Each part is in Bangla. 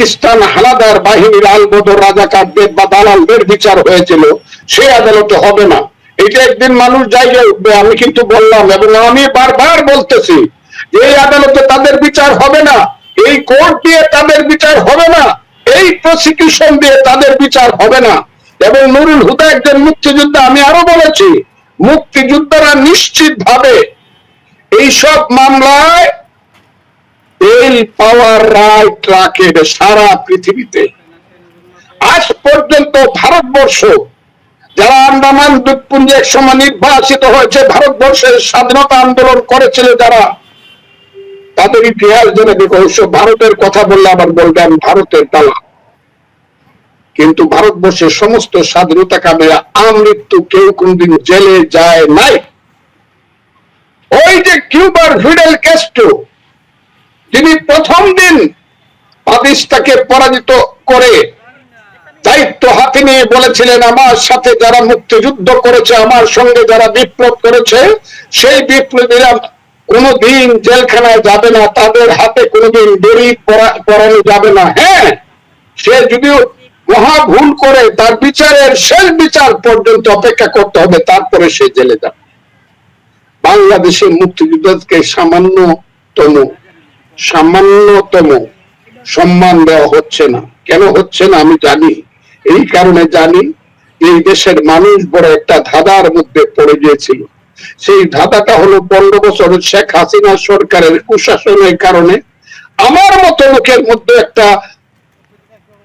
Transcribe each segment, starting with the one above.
পাকিস্তান হানাদার বাহিনীর আলবদর রাজাকারদের বা দালালদের বিচার হয়েছিল, সে আদালতে হবে না। এটা একদিন মানুষ জায়গায় উঠবে, আমি কিন্তু বললাম এবং আমি বারবার বলতেছি যে এই আদালতে তাদের বিচার হবে না, এই কোর্ট দিয়ে তাদের বিচার হবে না, এই প্রসিকিউশন দিয়ে তাদের বিচার হবে না। এবং নুরুল হুদা একজন মুক্তিযোদ্ধা, আমি আরও বলেছি, মুক্তিযোদ্ধারা নিশ্চিত ভাবে এইসব মামলায় বেল পাওয়ার রাইট রাখে সারা পৃথিবীতে। আজ পর্যন্ত ভারতবর্ষ, যারা আন্দামান দ্বীপপুঞ্জে এক সময় নির্বাচিত হয়েছে, ভারতবর্ষের স্বাধীনতা আন্দোলন করেছিল যারা, তাদের ইতিহাস জেনে অবশ্য ভারতের কথা বললে আবার বলবেন ভারতের দালা কিন্তু ভারতবর্ষের সমস্ত স্বাধীনতা কামীরা আমৃত্যু কেউ কোনদিন জেলে যায় নাই। ওই যে কিউবার ফিডেল ক্যাস্ট্রো তিনি প্রথম দিন পাকিস্তানকে পরাজিত করে দায়িত্ব হাতে নিয়ে বলেছিলেন, আমার সাথে যারা মুক্তিযুদ্ধ করেছে, আমার সঙ্গে যারা বিপ্লব করেছে, সেই বিপ্লবীরা কোনোদিন জেলখানায় যাবে না, তাদের হাতে কোনোদিন দড়ি পরা- পরানো যাবে না। হ্যাঁ সে যদিও মহা ভুল করে তার বিচারের শেষ বিচার পর্যন্ত অপেক্ষা করতে হবে, তারপরে সে জেলে যাবে। বাংলাদেশের মুক্তিযুদ্ধকে সামান্যতম সামান্যতম সম্মান দেওয়া হচ্ছে না। কেন হচ্ছে না আমি জানি। এই কারণে জানি এই দেশের মানুষ বড় একটা ধাঁধার মধ্যে পড়ে গিয়েছিল। সেই ধাঁধাটা হলো পনেরো বছর শেখ হাসিনা সরকারের কুশাসনের কারণে আমার মতো লোকের মধ্যে একটা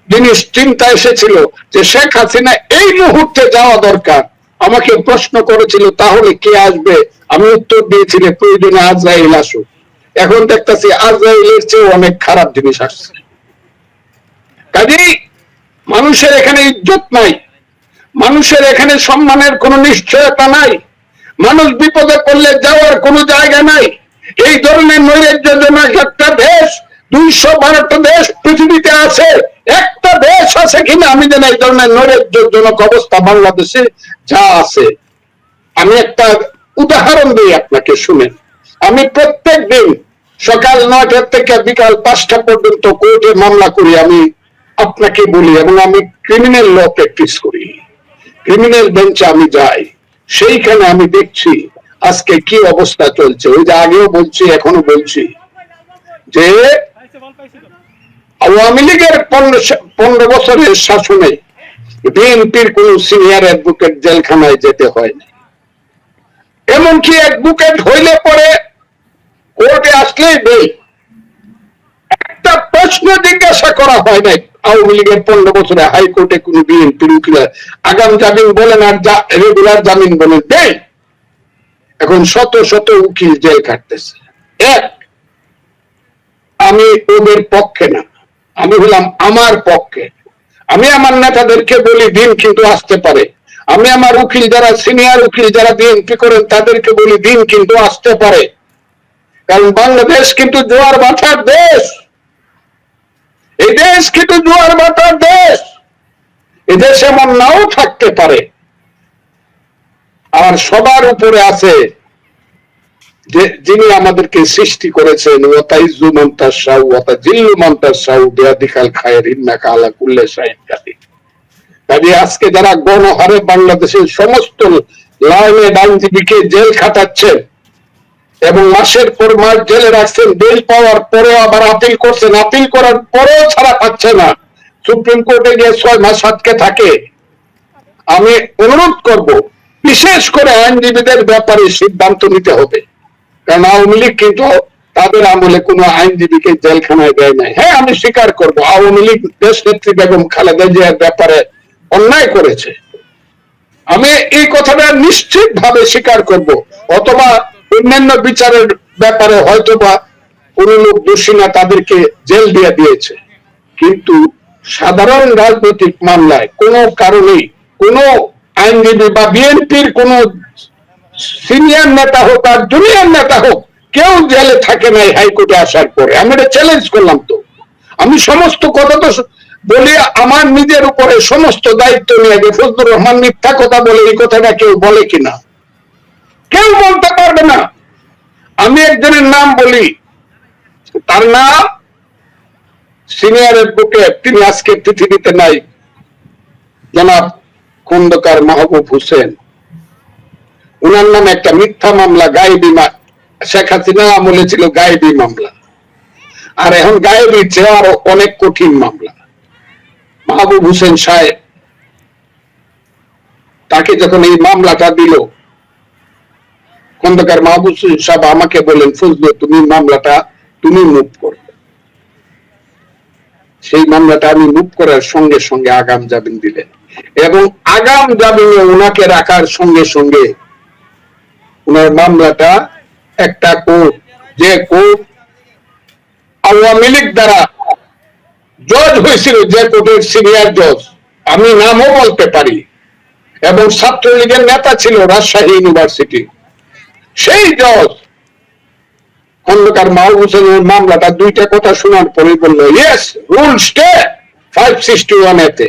জিনিস চিন্তা এসেছিল যে শেখ হাসিনা এই মুহূর্তে যাওয়া দরকার। আমাকে প্রশ্ন করেছিল, তাহলে কে আসবে? আমি উত্তর দিয়েছিলাম প্রয়োজনে আজরাইল আসুক। এখন দেখতেছি আজরাইলের চেয়ে অনেক খারাপ জিনিস আসছে। কাজেই মানুষের এখানে ইজ্জত নাই, মানুষের এখানে সম্মানের কোনো নিশ্চয়তা নাই, মানুষ বিপদে পড়লে যাওয়ার কোনো জায়গা নাই। এই ধরনের নৈরাজ্যজনক একটা দেশ, দুইশো বারোটা দেশ পৃথিবীতে আছে, একটা দেশ আছে কিনা আমি জানি এই ধরনের নৈরাজ্যজনক অবস্থা বাংলাদেশে যা আছে। আমি একটা উদাহরণ দিই আপনাকে শুনেন। আমি প্রত্যেক দিন সকাল নয়টা থেকে বিকাল পাঁচটা পর্যন্ত কোর্টে মামলা করি আমি আপনাকে বলি এবং আমি ক্রিমিনাল ল প্র্যাকটিস করি। ক্রিমিনাল বেঞ্চে আমি যাই, সেইখানে আমি দেখছি আজকে কি অবস্থা চলছে। ওই যে আগেও বলছি এখনও বলছি যে আওয়ামী লীগের পনেরো বছরের শাসনে বিএনপির কোন সিনিয়র অ্যাডভোকেট জেলখানায় যেতে হয়নি এমনকি অ্যাডভোকেট হইলে পরে কোর্টে আসলেই বেল একটা প্রশ্ন জিজ্ঞাসা করা হয় নাই। আওয়ামী লীগের পনেরো বছরে হাইকোর্টে কোন বিএনপির উকিল আগাম জামিন বলেন আর রেগুলার জামিন বলেন বেল এখন শত শত উকিল জেল কাটতেছে এক, আমি ওদের পক্ষে না। আমি হলাম আমার পক্ষে। আমি আমার নেতাদেরকে বলি, দিন কিন্তু আসতে পারে। আমি আমার উকিল যারা, সিনিয়র উকিল যারা বিএনপি করেন, তাদেরকে বলি, দিন কিন্তু আসতে পারে। কারণ বাংলাদেশ কিন্তু জোয়ার বাঁচার দেশ। এই দেশ কিন্তু জোয়ার বাঁচার দেশ। এই দেশ এমন নাও থাকতে পারে। আর সবার উপরে আছে যিনি আমাদেরকে সৃষ্টি করেছেন ওয়াতাইজু মান্তার শাহ ওয়াতা জিল্লু মান্তার শাহ দেয়াদিকাল খায়ের ইন্নাকা আলা কুল্লে শাহিদ কাদি আজকে যারা গণহারে বাংলাদেশের সমস্ত লাইনে আইনজীবীকে জেল খাটাচ্ছেন এবং মাসের পর মাস জেলে রাখছেন, বেল পাওয়ার পরেও আবার আপিল করছেন। আপিল করার পরেও ছাড়া পাচ্ছে না। সুপ্রিম কোর্টে গিয়ে ছয় মাস আটকে থাকে। আমি অনুরোধ করব, বিশেষ করে আইনজীবীদের ব্যাপারে সিদ্ধান্ত নিতে হবে। কারণ আওয়ামী লীগ কিন্তু তাদের আমলে কোনো আইনজীবীকে জেলখানায় দেয় নাই। হ্যাঁ আমি স্বীকার করব, আওয়ামী লীগ দেশ নেত্রী বেগম খালেদা জিয়ার ব্যাপারে অন্যায় করেছে। আমি এই কথাটা নিশ্চিত ভাবে স্বীকার করব। অথবা অন্যান্য বিচারের ব্যাপারে হয়তো বা কোন লোক দোষী না, তাদেরকে জেল দিয়ে দিয়েছে। কিন্তু সাধারণ রাজনৈতিক মামলায় কোনো কারণেই কোনো আইনজীবী বা বিএনপির কোন সিনিয়র নেতা হোক আর জুনিয়র নেতা হোক কেউ জেলে থাকে নাই হাইকোর্টে আসার পরে। আমি এটা চ্যালেঞ্জ করলাম তো। আমি সমস্ত কথা তো বলি, আমার নিজের উপরে সমস্ত দায়িত্ব নিয়ে যে ফজলুর রহমান মিথ্যা কথা বলে এই কথাটা কেউ বলে কিনা? কেউ বলতে পারবে না। আমি একজনের নাম বলি। তার নাম সিনিয়র অ্যাডভোকেট তিনি আজকে পৃথিবীতে নাই। জনাব খন্দকার মাহবুব হোসেন। উনার নামে একটা মিথ্যা মামলা, গায়েবী শেখ হাসিনা আমলে ছিল গায়েবী মামলা। আর এখন গায়েবী চেয়ে অনেক কঠিন মামলা। মাহবুব হোসেন সাহেব তাকে যখন এই মামলাটা দিল খন্দকার মাহবুব সাহেব আমাকে বলেন ফজলু তুমি মামলাটা, তুমি মুভ করবে সেই মামলাটা আমি মুভ করার সঙ্গে সঙ্গে আগাম জামিন দিলেন। এবং আগাম জামিনে ওনাকে রাখার সঙ্গে সঙ্গে ওনার মামলাটা একটা কোর্ট যে কোর্ট আওয়ামী লীগ দ্বারা জজ হয়েছিল, যে কোর্টের সিনিয়র জজ আমি নামও বলতে পারি। এবং ছাত্রলীগের নেতা ছিল রাজশাহী ইউনিভার্সিটি সেই জজ খন্দকার মাহবুব হোসেনের মামলাটা দুইটা কথা শোনার পরে বলল yes rule stay five sixty one এতে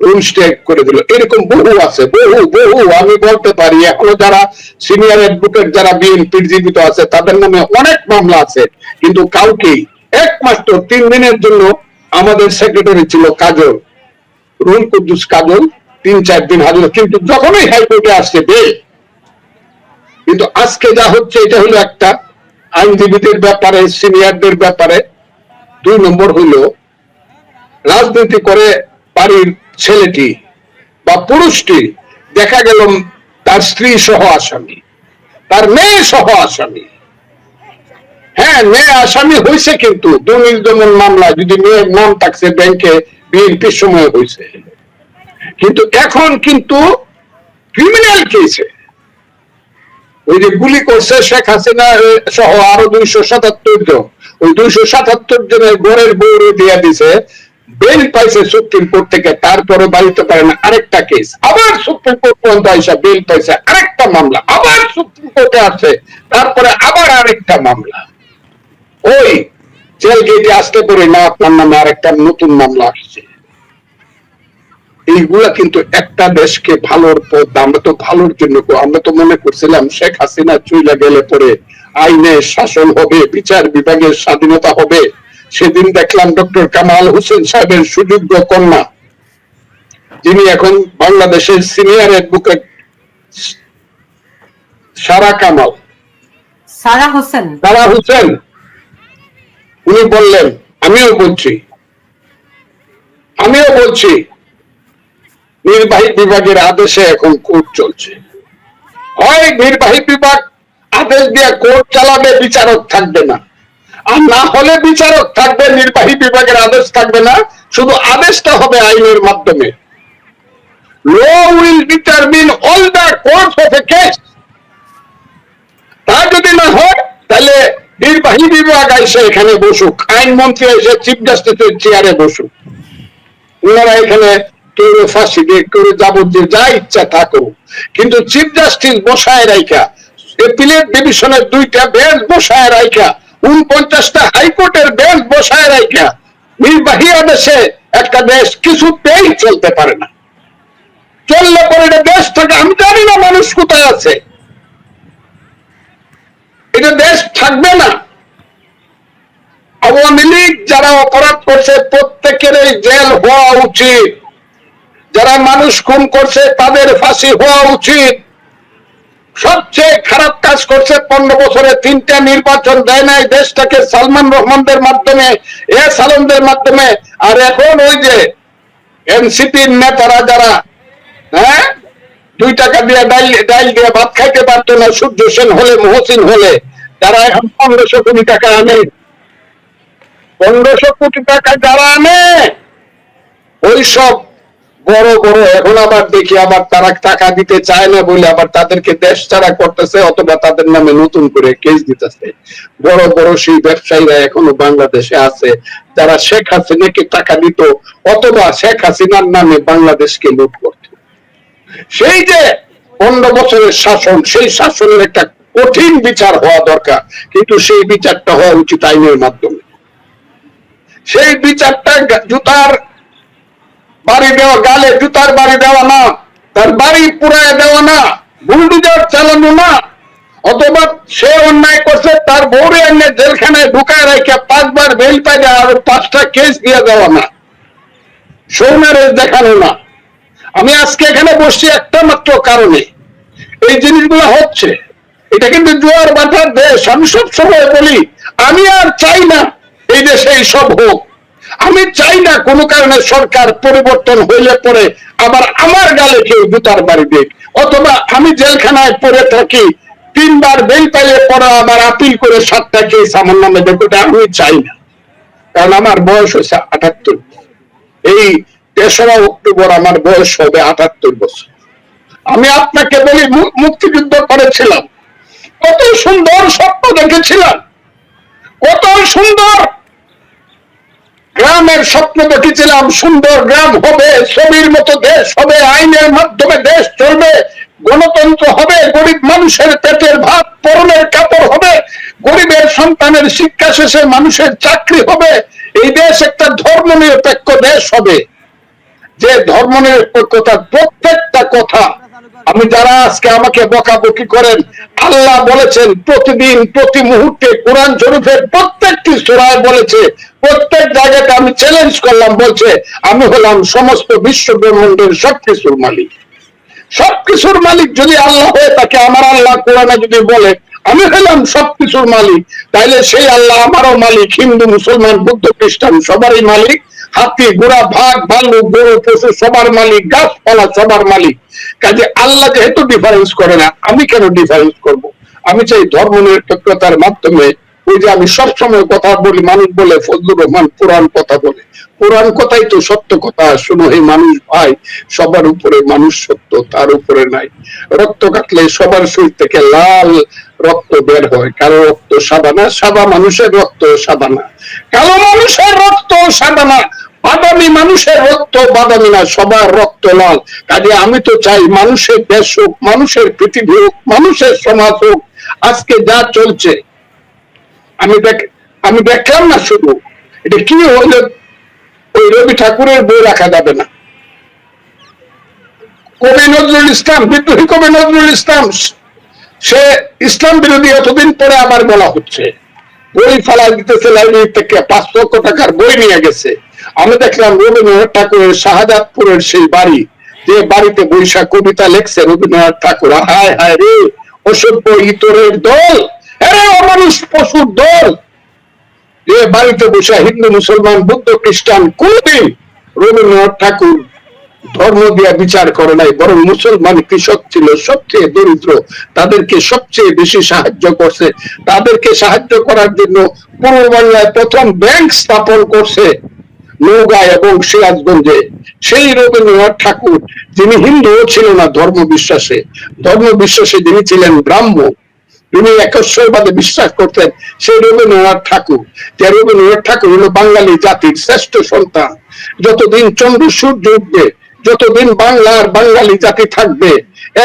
রুল স্টে করে দিল। এরকম বহু আছে, বহু বহু। আমি বলতে পারি, এখনও যারা সিনিয়র অ্যাডভোকেট যারা বিএনপির জীবিত আছে, তাদের নামে অনেক মামলা আছে। কিন্তু কাউকেই একমাত্র তিন দিনের জন্য আমাদের সেক্রেটারি ছিল কাজল। রুল কুদ্দুস কাজল, তিন, চার দিন হাজির। কিন্তু যখনই হাইকোর্টে আসছে বেল কিন্তু আজকে যা হচ্ছে, এটা হলো একটা আইনজীবীদের ব্যাপারে, সিনিয়রদের ব্যাপারে। দুই নম্বর হইল রাজনীতি করে বাড়ির ছেলেটি বা পুরুষটি দেখা গেল তার স্ত্রী সহ আসামি, তার মেয়ে সহ আসামি। হ্যাঁ মেয়ে আসামি হয়েছে কিন্তু দুর্নীতি দমন মামলা যদি মেয়ের নাম থাকছে ব্যাংকে, বিএনপির সময় হয়েছে। কিন্তু এখন কিন্তু ক্রিমিনাল কেসে ওই যে গুলি করছে শেখ হাসিনা সহ আরও দুইশো সাতাত্তর জন। ওই দুইশো সাতাত্তর জনের গড়ের বউরে দিয়ে দিছে। বেল পাইছে সুপ্রিম কোর্ট থেকে তারপরে বাড়িতে পারে না। আরেকটা কেস আবার সুপ্রিম কোর্ট পর্যন্ত আইসা বেল পাইছে। আরেকটা মামলা। আবার সুপ্রিম কোর্টে আছে তারপরে আবার আরেকটা মামলা। ওই, জেল গেটে আসতে পারে না আপনার নামে আরেকটা নতুন মামলা আসছে। এইগুলা কিন্তু একটা দেশকে ভালোর পথ আমরা তো ভালোর জন্য আমরা তো মনে করছিলাম শেখ হাসিনা চুইলা গেলে পরে আইনের শাসন হবে বিচার বিভাগের স্বাধীনতা হবে। সেদিন দেখলাম ডক্টর কামাল হোসেন সাহেবের সুযোগ্য কন্যা। যিনি এখন বাংলাদেশের সিনিয়র অ্যাডভোকেট সারা কামাল। সারা হোসেন। সারা হোসেন। উনি বললেন আমিও বলছি। আমিও বলছি। নির্বাহী বিভাগের আদেশে এখন কোর্ট চলছে। হয় নির্বাহী বিভাগ আদেশ দিয়ে কোর্ট চালাবে, বিচারক থাকবে না। আর না হলে বিচারক থাকবে, নির্বাহী বিভাগের আদেশ থাকবে না। শুধু আদেশটা হবে আইনের মাধ্যমে। Law will determine all the course of a case তা যদি না হয়, তাহলে নির্বাহী বিভাগ এসে এখানে বসুক। আইনমন্ত্রী এসে চিফ জাস্টিসের চেয়ারে বসুক। ওনারা এখানে কেউ ফাঁসি দিয়ে কেউ যাবতীয় যা ইচ্ছা তা কিন্তু চিফ জাস্টিস বসায় রাইখা এপিলেট ডিভিশনের দুইটা বেঞ্চ বসায় রাইখা উনপঞ্চাশটা হাইকোর্টের বেঞ্চ বসায় রাইখা। নির্বাহী আদেশে একটা দেশ কিছুতেই চলতে পারে না। চললে পরে এটা দেশ থাকে, আমি জানি না মানুষ কোথায় আছে। এটা দেশ থাকবে না। আওয়ামী লীগ যারা অপরাধ করছে প্রত্যেকেরই জেল হওয়া উচিত। যারা মানুষ খুন করছে, তাদের ফাঁসি হওয়া উচিত। সবচেয়ে খারাপ কাজ করছে, পনেরো বছরে তিনটা নির্বাচন দেয় নাই, দেশটাকে সালমান রহমানদের মাধ্যমে, এ সালমদের মাধ্যমে। আর এখন ওই যে এনসিপির নেতারা যারা হ্যাঁ? দুই টাকা দিয়ে ডাইল ডাইল দিয়ে ভাত খাইতে পারতো না, সূর্য সেন হলে, মহসিন হলে। যারা এখন পনেরোশো কোটি টাকা আনে। পনেরোশো কোটি টাকা যারা আনে, ওই সব বড় বড় এখন আবার দেখি আবার তারা টাকা দিতে চায় না বলে আবার তাদেরকে দেশ ছাড়া করতেছে অথবা তাদের নামে নতুন করে কেস দিতেছে। বড় বড় সেই ব্যবসায়ীরা এখনও বাংলাদেশে আছে। যারা শেখ হাসিনাকে টাকা দিত অথবা শেখ হাসিনার নামে বাংলাদেশকে লুট করত। সেই যে পনেরো বছরের শাসন, সেই শাসনের একটা কঠিন বিচার হওয়া দরকার। কিন্তু সেই বিচারটা হওয়া উচিত আইনের মাধ্যমে। সেই বিচারটা জুতার বাড়ি দেওয়া, গালে জুতার বাড়ি দেওয়া না, তার বাড়ি পুরায় দেওয়া না বুলডুজার চালানো না, অথবা সে অন্যায় করছে, তার বউরে এনে জেলখানায় ঢুকায় রেখে পাঁচবার বেল পাইলে আর পাঁচটা কেস দিয়ে দেওয়া না। সৌনারে দেখানো না। আমি আজকে এখানে বসছি একটা মাত্র কারণে। এই জিনিসগুলো হচ্ছে, এটা কিন্তু জোয়ার বাটার দেশ। আমি সব সময় বলি, আমি আর চাই না এই দেশে এই সব হোক। আমি চাই না কোনো কারণে সরকার পরিবর্তন হইলে পরে আবার আমার গালে কেউ জুতার বাড়ি দেখ অথবা আমি জেলখানায় পড়ে থাকি, তিনবার বেল পাইলে পরে আবার আপিল করে সাতটা কেস আমার নামে দেখো, এটা আমি চাই না। কারণ আমার বয়স হয়েছে আটাত্তর এই তেসরা অক্টোবর আমার বয়স হবে আটাত্তর বছর। আমি আপনাকে বলি মুক্তিযুদ্ধ করেছিলাম। কত সুন্দর স্বপ্ন দেখেছিলাম। কত সুন্দর গ্রামের স্বপ্ন দেখেছিলাম, সুন্দর গ্রাম হবে, ছবির মতো দেশ হবে, আইনের মাধ্যমে দেশ চলবে, গণতন্ত্র হবে, গরিব মানুষের পেটের ভাত পরনের কাপড় হবে, গরিবের সন্তানের শিক্ষা শেষে মানুষের চাকরি হবে, এই দেশ একটা ধর্ম নিরপেক্ষ দেশ হবে। যে ধর্ম নিরপেক্ষতার প্রত্যেকটা কথা আমি যারা আজকে আমাকে বকাবকি করেন, আল্লাহ বলেছেন, প্রতিদিন, প্রতি মুহূর্তে কোরআন শরীফের প্রত্যেকটি সুরায় বলেছে প্রত্যেক জায়গাতে আমি চ্যালেঞ্জ করলাম, বলছে, আমি হলাম সমস্ত বিশ্ব ব্রহ্মাণ্ডের সবকিছুর মালিক। সবকিছুর মালিক যদি আল্লাহ হয়ে থাকে, আমার আল্লাহ কোরআনে যদি বলে, আমি হলাম সবকিছুর মালিক, তাইলে সেই আল্লাহ আমারও মালিক, হিন্দু, মুসলমান, বুদ্ধ, খ্রিস্টান, সবারই মালিক, হাতি, ঘোড়া ভাগ ভাল্লুক গরু, পশু, সবার মালিক, গাছপালা সবার মালিক। কাজে আল্লাহ যেহেতু ডিফারেন্স করে না, আমি কেন ডিফারেন্স করব? আমি চাই ধর্ম নিরপেক্ষতার মাধ্যমে ওই যে আমি সবসময় কথা বলি, মানুষ বলে, ফজলুর রহমান পুরাণ কথা বলে। পুরাণ কথাই তো সত্য কথা। শুনো হে মানুষ ভাই, সবার উপরে মানুষ সত্য, তার উপরে নাই। রক্ত কাটলে সবার শরীর থেকে লাল রক্ত বের হয়। কারও রক্ত সাদা না, সাদা মানুষের রক্ত সাদা না। কালো মানুষের রক্ত সাদা না, বাদামি মানুষের রক্ত বাদামি না, সবার রক্ত লাল। কাজে আমি তো চাই মানুষের দেশ হোক, মানুষের পৃথিবী হোক, মানুষের সমাজ হোক, আজকে যা চলছে আমি দেখ, আমি দেখলাম না শুধু। এটা কি হইলে ওই রবি ঠাকুরের বই রাখা যাবে না। কবি নজরুল ইসলাম, বিদ্রোহী কবি নজরুল ইসলাম, সে ইসলাম বিরোধী এতদিন পরে আবার বলা হচ্ছে। বই ফেলা দিতেছে লাইব্রেরি থেকে, পাঁচ লক্ষ টাকার বই নিয়ে গেছে। আমি দেখলাম রবীন্দ্রনাথ ঠাকুরের শাহজাদপুরের সেই বাড়ি, যে বাড়িতে বৈশাখ কবিতা লেখছে রবীন্দ্রনাথ ঠাকুর। হায় হায় রে, অসভ্য ইতরের দল। আরে অমানুষ পশুর দল। যে বাড়িতে বসে হিন্দু, মুসলমান, বুদ্ধ, খ্রিস্টান কোনদিন রবীন্দ্রনাথ ঠাকুর ধর্ম দিয়া বিচার করে নাই, বরং মুসলমান কৃষক ছিল সবচেয়ে দরিদ্র, তাদেরকে সবচেয়ে বেশি সাহায্য করছে। তাদেরকে সাহায্য করার জন্য পূর্ব বাংলায় প্রথম ব্যাংক স্থাপন করছে নৌগায় এবং সিরাজগঞ্জে। সেই রবীন্দ্রনাথ ঠাকুর, যিনি হিন্দুও ছিল না ধর্ম বিশ্বাসে ধর্ম বিশ্বাসে যিনি ছিলেন ব্রাহ্ম তিনি একশ্বরবাদে বিশ্বাস করতেন সেই রবীন্দ্রনাথ ঠাকুর। যে রবীন্দ্রনাথ ঠাকুর হলো বাঙালি জাতির শ্রেষ্ঠ সন্তান। যতদিন চন্দ্র সূর্য উঠবে, যতদিন বাংলার বাঙালি জাতি থাকবে,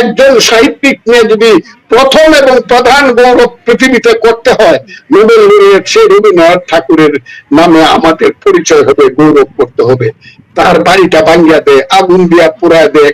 একজন সাহিত্যিক নিয়ে যদি প্রথম এবং প্রধান গৌরব পৃথিবীতে করতে হয় লরিয়েট সেই রবীন্দ্রনাথ ঠাকুরের নামে আমাদের পরিচয় হবে, গৌরব করতে হবে। তার বাড়িটা ভাঙ্গিয়া দেয় আগুন দিয়া পুরায় দেয়